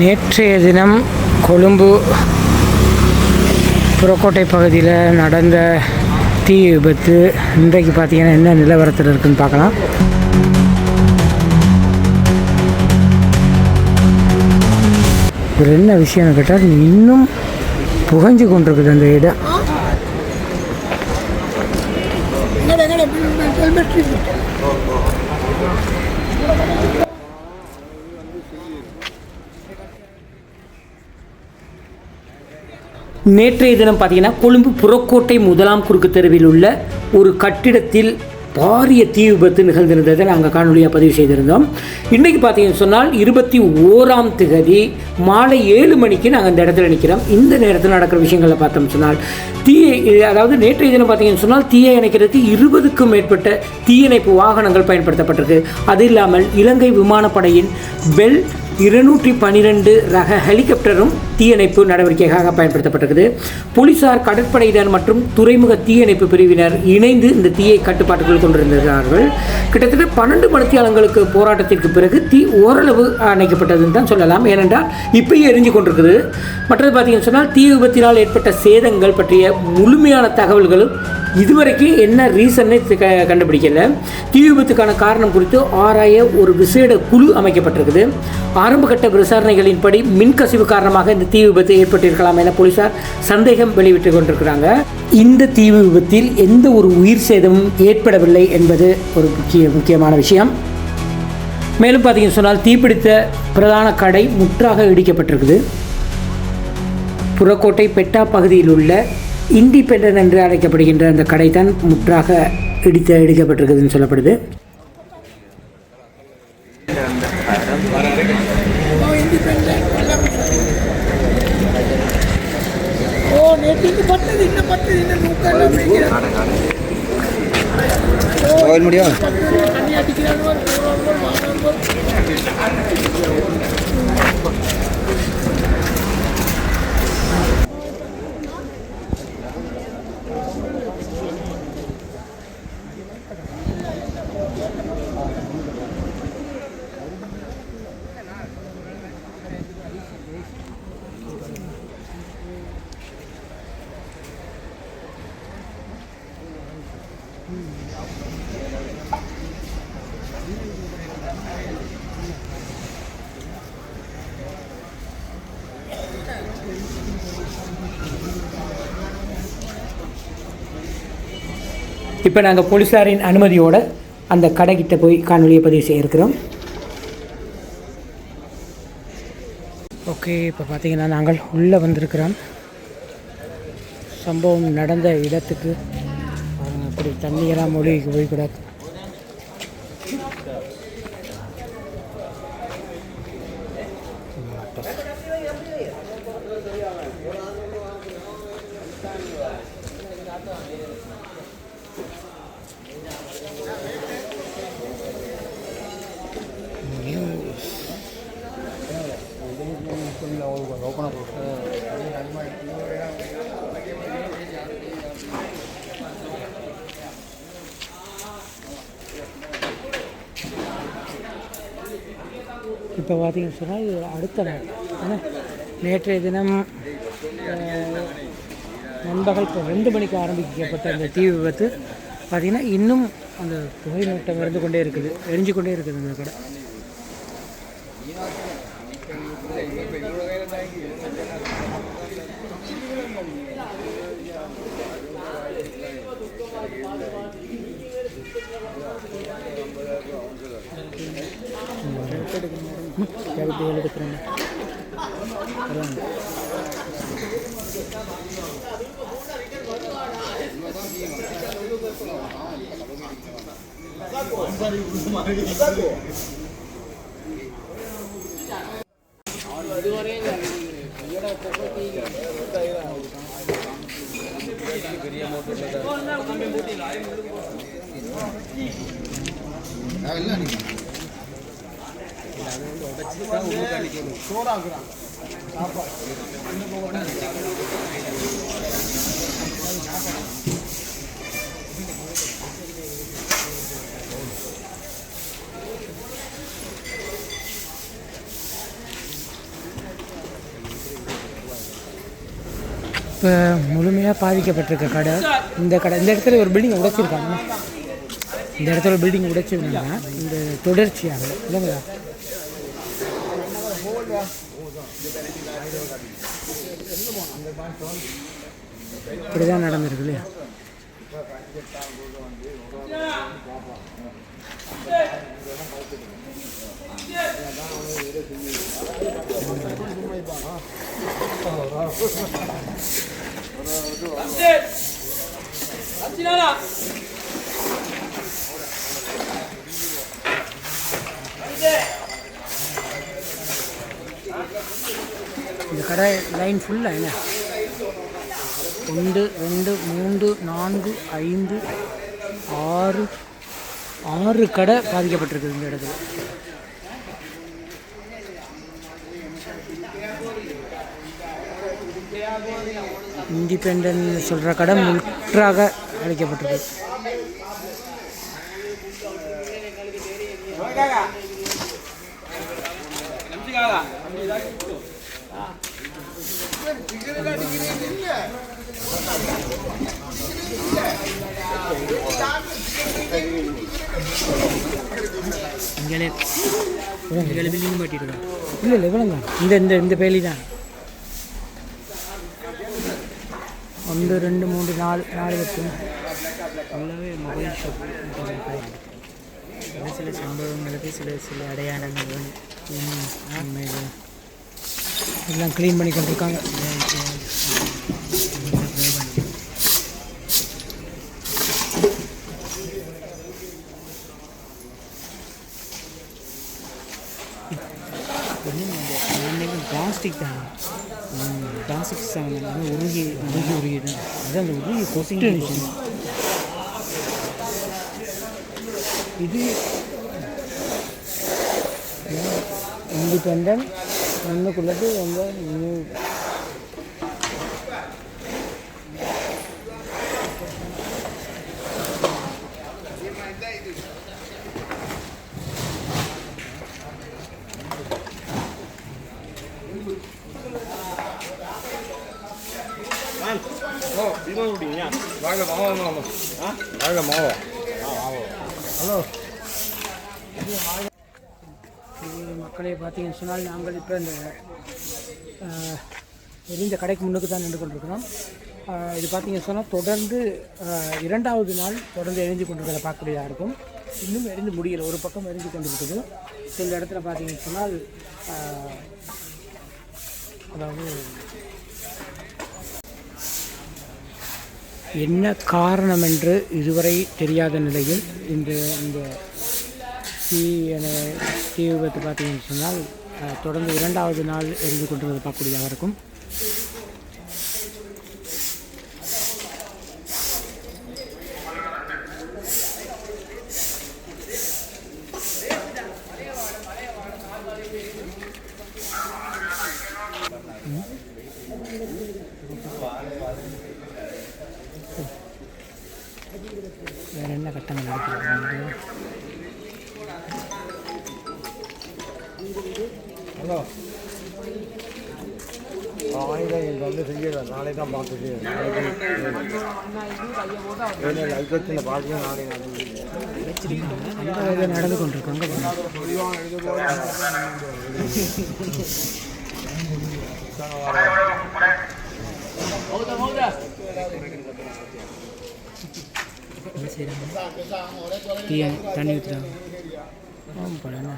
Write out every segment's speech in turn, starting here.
நேற்றைய தினம் கொழும்பு புறக்கோட்டை பகுதியில் நடந்த தீ விபத்து இன்றைக்கு பார்த்தீங்கன்னா என்ன நிலவரத்தில் இருக்குதுன்னு பார்க்கலாம். இதில் என்ன விஷயம்னு கேட்டால் இன்னும் புகஞ்சு கொண்டிருக்குது அந்த இடம். நேற்றைய தினம் பார்த்தீங்கன்னா கொழும்பு புறக்கோட்டை முதலாம் குறுக்கு தெருவில் உள்ள ஒரு கட்டிடத்தில் பாரிய தீ விபத்து நிகழ்ந்திருந்ததை நாங்கள் காணொலியாக பதிவு செய்திருந்தோம். இன்றைக்கு பார்த்தீங்கன்னு சொன்னால் இருபத்தி ஓராம் திகதி மாலை ஏழு மணிக்கு நாங்கள் இந்த இடத்துல நிற்கிறோம் இந்த நேரத்தில் நடக்கிற விஷயங்களை பார்த்தோம் சொன்னால் தீயை அதாவது நேற்றைய தினம் பார்த்தீங்கன்னு சொன்னால் தீயை இணைக்கிறதுக்கு இருபதுக்கும் மேற்பட்ட தீயணைப்பு வாகனங்கள் பயன்படுத்தப்பட்டிருக்கு. அது இல்லாமல் இலங்கை விமானப்படையின் பெல் இருநூற்றி பன்னிரெண்டு ரக ஹெலிகாப்டரும் தீயணைப்பு நடவடிக்கைக்காக பயன்படுத்தப்பட்டிருக்குது. போலீசார் கடற்படையினர் மற்றும் துறைமுக தீயணைப்பு பிரிவினர் இணைந்து இந்த தீயை கட்டுப்பாட்டுக்குள் கொண்டிருந்தார்கள் கிட்டத்தட்ட பன்னெண்டு மணித்தியாலங்களுக்கு போராட்டத்திற்கு பிறகு தீ ஓரளவு அணைக்கப்பட்டதுன்னு தான் சொல்லலாம். ஏனென்றால் இப்பயும் எரிஞ்சு கொண்டிருக்குது. மற்றது பார்த்தீங்கன்னு சொன்னால் தீ விபத்தினால் ஏற்பட்ட சேதங்கள் பற்றிய முழுமையான தகவல்களும் இதுவரைக்கும் என்ன ரீசன்னு க கண்டுபிடிக்கல. தீ விபத்துக்கான காரணம் குறித்து ஆராய ஒரு விசேட குழு அமைக்கப்பட்டிருக்குது. ஆரம்பகட்ட விசாரணைகளின்படி மின்கசிவு காரணமாக இந்த தீ விபத்து ஏற்பட்டிருக்கலாம் என போலீசார் சந்தேகம் வெளியிட்டு கொண்டிருக்கிறாங்க. இந்த தீ விபத்தில் எந்த ஒரு உயிர் சேதமும் ஏற்படவில்லை என்பது ஒரு முக்கிய முக்கியமான விஷயம். மேலும் பார்த்தீங்கன்னு சொன்னால் தீப்பிடித்த பிரதான கடை முற்றாக இடிக்கப்பட்டிருக்குது. புறக்கோட்டை பெட்டா பகுதியில் உள்ள இண்டிபெண்டன்ட் என்று அழைக்கப்படுகின்ற அந்த கடை தான் முற்றாக இடித்த இடிக்கப்பட்டிருக்குதுன்னு சொல்லப்படுது. ஓ நேற்று இங்க பட்டது இன்னும் பட்டது இன்னும் நூக்கெல்லாம் வைக்கிறாங்க ஓயில் முடியும் தண்ணி அடிக்கிறாங்க போறாங்க வாங்குறாங்க இப்போ நாங்கள் போலீஸாரின் அனுமதியோடு அந்த கடைக்கிட்ட போய் காணொலியை பதிவு செய்யிருக்கிறோம் ஓகே இப்போ பார்த்தீங்கன்னா நாங்கள் உள்ளே வந்திருக்கிறோம். சம்பவம் நடந்த இடத்துக்கு அப்படி தண்ணியெல்லாம் மொழிக்கு போய்க்கூடாது இப்போ பார்த்தீங்கன்னு சொன்னால் இது அடுத்த நாள். நேற்றைய தினம் நண்பகல் இப்போ ரெண்டு மணிக்கு ஆரம்பிக்கப்பட்ட அந்த தீ விபத்து. பார்த்திங்கன்னா இன்னும் அந்த புகை மூட்டம் இருந்து கொண்டே இருக்குது. எரிஞ்சு கொண்டே இருக்குது அந்த கடை. యాభై వేలు అడుగుతున్నాను பெரிய மோட்டர் இல்லை இப்போ முழுமையாக பாதிக்கப்பட்டிருக்க கடை இந்த கடை இந்த இடத்துல ஒரு பில்டிங் உடைச்சிருக்காங்க. இந்த இடத்துல ஒரு பில்டிங் உடைச்சிருந்தாங்க இந்த தொடர்ச்சியாக இல்லைங்களா? இப்படி தான் நடந்திருக்கு இல்லையா? இந்த கடை லைன் ஃபுல்லாக என்ன? ஒன்று ரெண்டு மூன்று நான்கு ஐந்து ஆறு ஆறு கடை பாதிக்கப்பட்டிருக்குது இந்த இடத்துல. இண்டிபெண்டன் சொல்கிற கடை முற்றாக அழைக்கப்பட்டிருக்கு இங்கே இங்கே பில்டிங் மாட்டிருக்கோம் இல்லை இல்லை இவ்வளோ தான் இந்த இந்த இந்த பேலி தான். ஒன்று ரெண்டு மூன்று நாலு நாலு பத்து ஃபுல்லாகவே மொபைல் ஷாப் ஒரு சில சம்பவங்களுக்கு சில சில அடையாளங்கள். எல்லாம் க்ளீன் பண்ணி கொண்டிருக்காங்க பிளாஸ்டிக் தான். பிளாஸ்டிக் சாமான் உருகி உருகி உருகி. தான் அது அந்த உருகி கொசிங்க இது இண்டிபெண்ட் ஒன்றுக்குள்ளது ரொம்ப நியூ இது மக்களை பார்த்தீங்கன்னு சொன்னால் நாங்கள் இப்போ இந்த எரிஞ்ச கடைக்கு முன்னுக்கு தான் நின்று கொண்டிருக்கிறோம். இது பார்த்தீங்கன்னு சொன்னால் தொடர்ந்து இரண்டாவது நாள் தொடர்ந்து எரிஞ்சு கொண்டிருக்கிறத பார்க்கக்கூடியதாக இருக்கும். இன்னும் எரிந்து முடியல. ஒரு பக்கம் எரிஞ்சு கொண்டிருக்குது. சில இடத்துல பார்த்தீங்கன்னு சொன்னால் அதாவது என்ன காரணம் என்று இதுவரை தெரியாத நிலையில் இந்த இந்த தீ என தீ விபத்து பார்த்தீங்கன்னு சொன்னால் தொடர்ந்து இரண்டாவது நாள் எரிந்து கொண்டிருந்தது பார்க்கக்கூடியதாக இருக்கும் ஆயுதம் வந்து செய்யல. நாளை தான் பார்த்துட்டு நாளைக்கு லைட் சின்ன பார்த்து நாளை நடந்து கொண்டிருக்காங்க. தண்ணி ஊற்றுறாங்க ஆமாம் படம்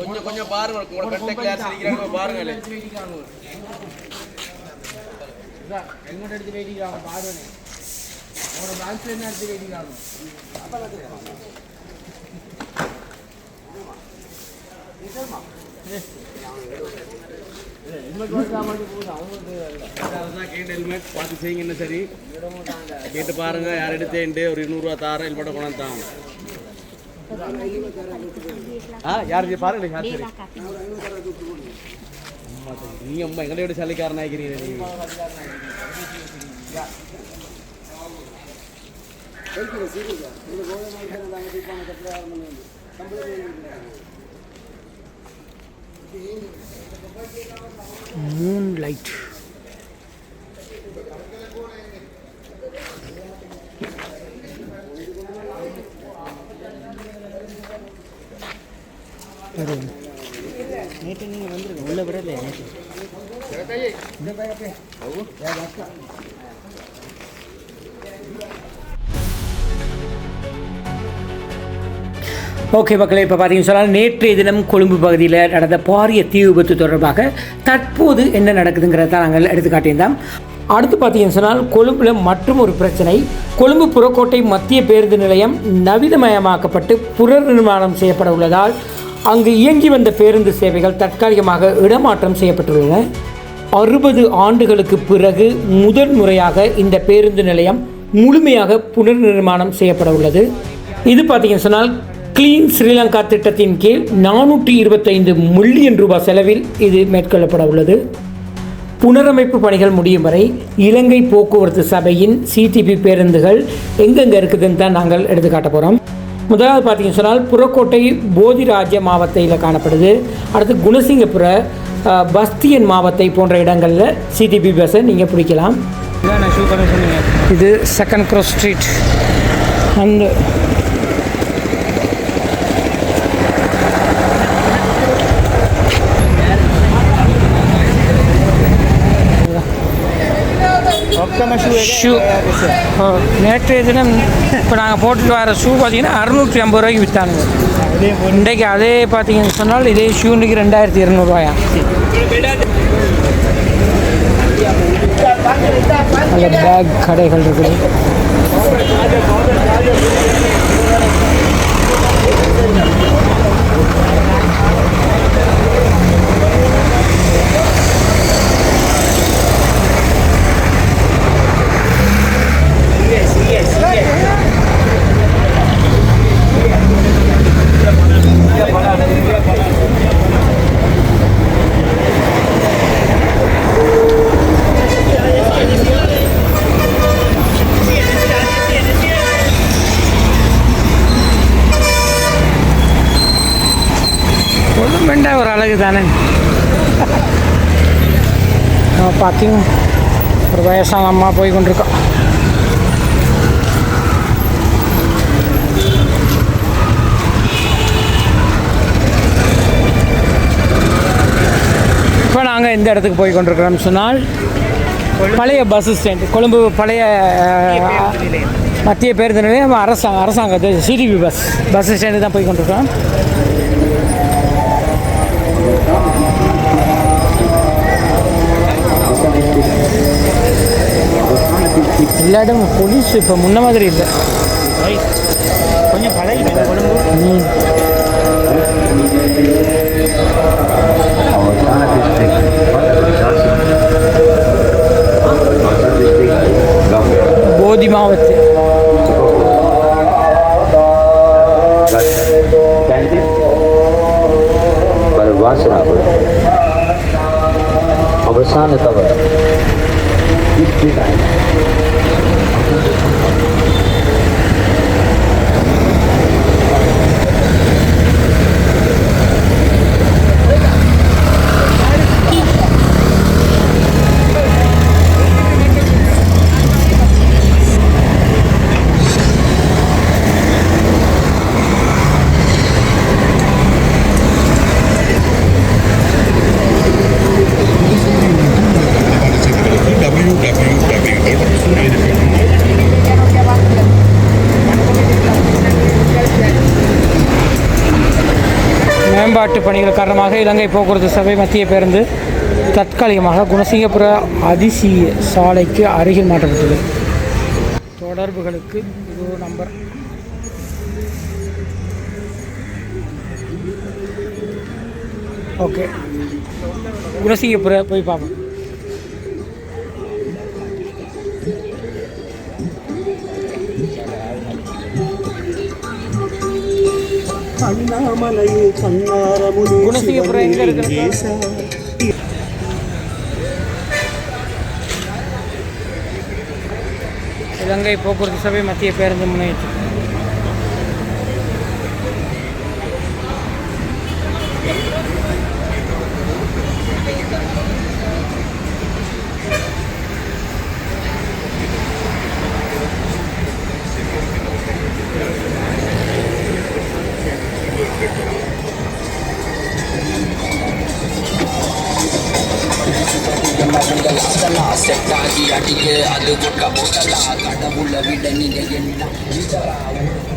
கொஞ்சம் கொஞ்சம் பாருங்க உங்களோட கட்ட கிளாஸ் அடிக்கிறாங்க பாருங்க. எங்கோட எடுத்து வெயிட்டிங்காங்க பாருங்க உங்களோட பிரான்ச்சில் என்ன எடுத்து வெயிட்டிங்காங்க கேட்டு ஹெல்மெட் பார்த்து செய்யுங்க என்ன சரி கேட்டு பாருங்க யார் எடுத்தேன்ட்டு ஒரு இருநூறுவா தாரேன் ஹெல்மெட்டை கொண்டாந்து தாங்க ஆ யார் பாருங்க யார் சரி நீ அம்மா எங்களோட சலிக்காரன் ஆகிறீங்க நீ மூன் லைட் நேற்று நீங்கள் வந்துருங்க. உள்ள விடலையா நேற்று ஓகே மக்களே இப்போ பார்த்தீங்கன்னு சொன்னால் நேற்றைய தினம் கொழும்பு பகுதியில் நடந்த பாரிய தீ விபத்து தொடர்பாக தற்போது என்ன நடக்குதுங்கிறத தான் நாங்கள் எடுத்துக்காட்டியிருந்தோம் அடுத்து பார்த்தீங்கன்னு சொன்னால் கொழும்பில் மற்றும் ஒரு பிரச்சனை. கொழும்பு புறக்கோட்டை மத்திய பேருந்து நிலையம் நவீனமயமாக்கப்பட்டு புனர் நிர்மாணம் செய்யப்பட உள்ளதால் அங்கு இயங்கி வந்த பேருந்து சேவைகள் தற்காலிகமாக இடமாற்றம் செய்யப்பட்டுள்ளன. அறுபது ஆண்டுகளுக்கு பிறகு முதன் முறையாக இந்த பேருந்து நிலையம் முழுமையாக புனர் நிர்மாணம் செய்யப்பட உள்ளது. இது பார்த்தீங்கன்னு சொன்னால் கிளீன் ஸ்ரீலங்கா திட்டத்தின் கீழ் நானூற்றி இருபத்தைந்து மில்லியன் ரூபாய் செலவில் இது மேற்கொள்ளப்பட உள்ளது. புனரமைப்பு பணிகள் முடியும் வரை இலங்கை போக்குவரத்து சபையின் சிடிபி பேருந்துகள் எங்கெங்கே இருக்குதுன்னு தான் நாங்கள் எடுத்து காட்ட போகிறோம் முதலாவது பார்த்தீங்கன்னு சொன்னால் புறக்கோட்டை போதிராஜ்ய மாவட்டத்தில் காணப்படுது. அடுத்து குணசிங்கபுர பஸ்தியன் மாவத்தை போன்ற இடங்களில் சிடிபி பஸ்ஸை நீங்கள் பிடிக்கலாம். இது செகண்ட் க்ராஸ் ஸ்ட்ரீட் அந்த ஷூ. நேற்றைய தினம் இப்போ நாங்கள் போட்டுட்டு வர ஷூ பார்த்தீங்கன்னா அறுநூற்றி ஐம்பது ரூபாய்க்கு விற்றானுங்க இன்றைக்கு அதே பார்த்தீங்கன்னு சொன்னால் இதே ஷூ இன்றைக்கி ரெண்டாயிரத்தி இரநூறுவாயா? நல்ல பேக் கடைகள் இருக்குது கொழும்புண்டா ஒரு அழகு தானே பார்க்கிங் ஒரு வயசான அம்மா போய் கொண்டிருக்கோம் இப்போ நாங்கள் எந்த இடத்துக்கு போய் கொண்டிருக்கிறோம்னு சொன்னால் பழைய பஸ் ஸ்டாண்ட் கொழும்பு பழைய மத்திய பேருந்து நிலையம் அரசாங்க அரசாங்கத்து சிடிபி பஸ் பஸ் ஸ்டாண்டு தான் போய் கொண்டிருக்கிறோம். எல்லா இடமும் பொலிஸ் இப்போ முன்ன மாதிரி இல்லை கொஞ்சம் பழகி உடம்பு போதி மாவத்து வாசனா அவசான தவிர பணிகள் இலங்கை போக்குவரத்து சபை மத்திய பேருந்து தற்காலிகமாக குணசிங்கபுர அதிசய சாலைக்கு அருகில் மாற்றப்பட்டது. தொடர்புகளுக்கு இது ஒரு நம்பர். ஓகே. குணசிங்கபுர போய் பார்ப்போம். அண்ணாமலையே கண்ணாரமுனே ஏசா இலங்கை போக்குவரத்து சபை மத்திய பேருந்து முனையத்தில் 人間だ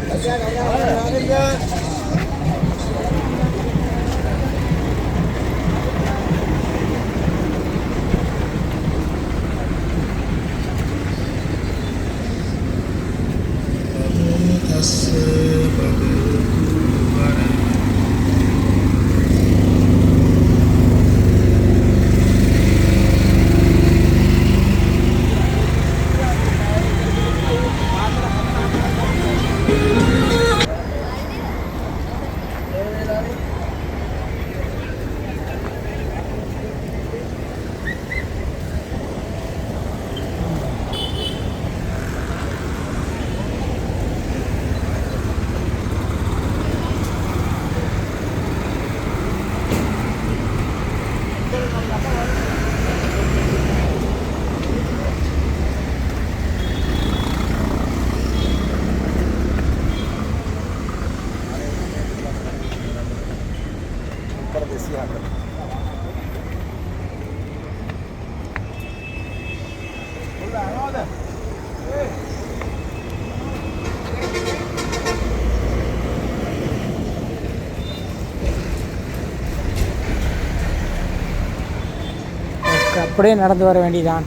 அப்படியே நடந்து வர வேண்டியதான்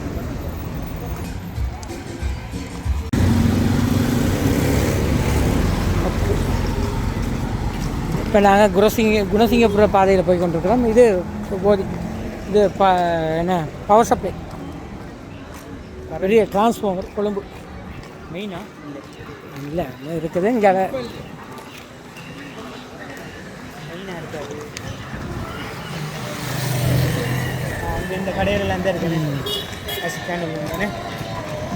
இப்போ நாங்கள் குணசிங்க குணசிங்கபுர பாதையில் போய் கொண்டிருக்கிறோம். இது போதி இது ப என்ன பவர் சப்ளை பெரிய டிரான்ஸ்ஃபார்மர் கொழும்பு. மெயினாக இல்லை இல்லை இருக்குது. இங்கே இந்த கடையில தான் இருக்குது பஸ் ஸ்டாண்டு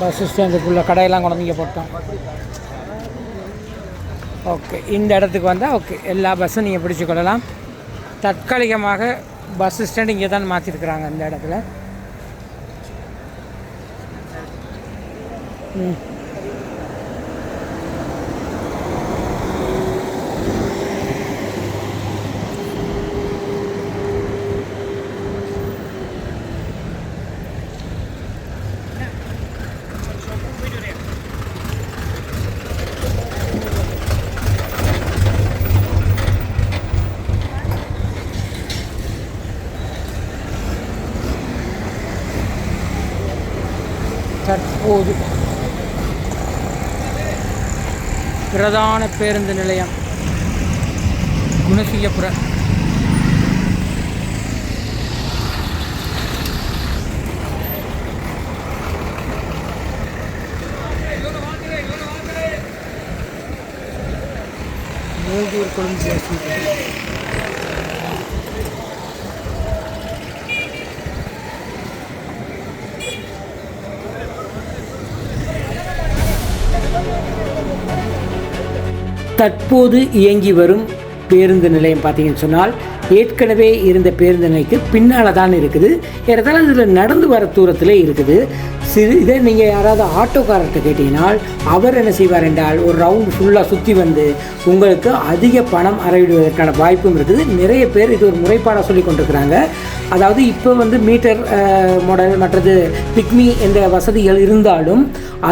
பஸ் ஸ்டாண்டுக்குள்ளே கடையெல்லாம் கொண்டு இங்கே போட்டோம். ஓகே இந்த இடத்துக்கு வந்தால் ஓகே. எல்லா பஸ்ஸும் நீங்கள் பிடிச்சு கொள்ளலாம். தற்காலிகமாக பஸ் ஸ்டாண்ட் இங்கே தான் மாற்றிருக்கிறாங்க இந்த இடத்துல. ம். போகுது. பிரதான பேருந்து நிலையம். குணசியபுரம் மூதூர் கொழும்பு தற்போது இயங்கி வரும் பேருந்து நிலையம் பார்த்தீங்கன்னு சொன்னால் ஏற்கனவே இருந்த பேருந்து நிலைக்கு பின்னால் தான் இருக்குது. ஏறத்தாழ இதில் நடந்து வர தூரத்தில் இருக்குது. சிறு இதே நீங்கள் யாராவது ஆட்டோக்காரர்கிட்ட கேட்டீங்கன்னால் அவர் என்ன செய்வார் என்றால் ஒரு ரவுண்ட் ஃபுல்லாக சுற்றி வந்து உங்களுக்கு அதிக பணம் அறவிடுவதற்கான வாய்ப்பும் இருக்குது. நிறைய பேர் இது ஒரு முறைப்பாடாக சொல்லி கொண்டிருக்கிறாங்க. அதாவது இப்போ வந்து மீட்டர் மாடல் மற்றது பிக்மி என்ற வசதிகள் இருந்தாலும்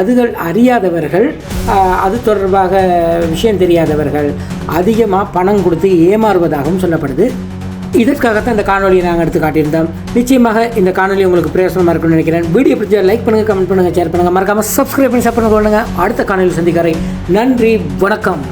அதுகள் அறியாதவர்கள் அது தொடர்பாக விஷயம் தெரியாதவர்கள் அதிகமாக பணம் கொடுத்து ஏமாறுவதாகவும் சொல்லப்படுது. இதற்காகத்தான் இந்த காணொலியை நாங்கள் எடுத்து காட்டியிருந்தோம். நிச்சயமாக இந்த காணொலி உங்களுக்கு பிரயோசனமாக இருக்கும்னு நினைக்கிறேன். வீடியோ பிடிச்சா லைக் பண்ணுங்கள் கமெண்ட் பண்ணுங்கள் ஷேர் பண்ணுங்கள் மறக்காமல் சப்ஸ்கிரைப் பண்ணி சப்போர்ட் பண்ணுங்கள் அடுத்த காணொலி சந்திக்கிறேன். நன்றி வணக்கம்.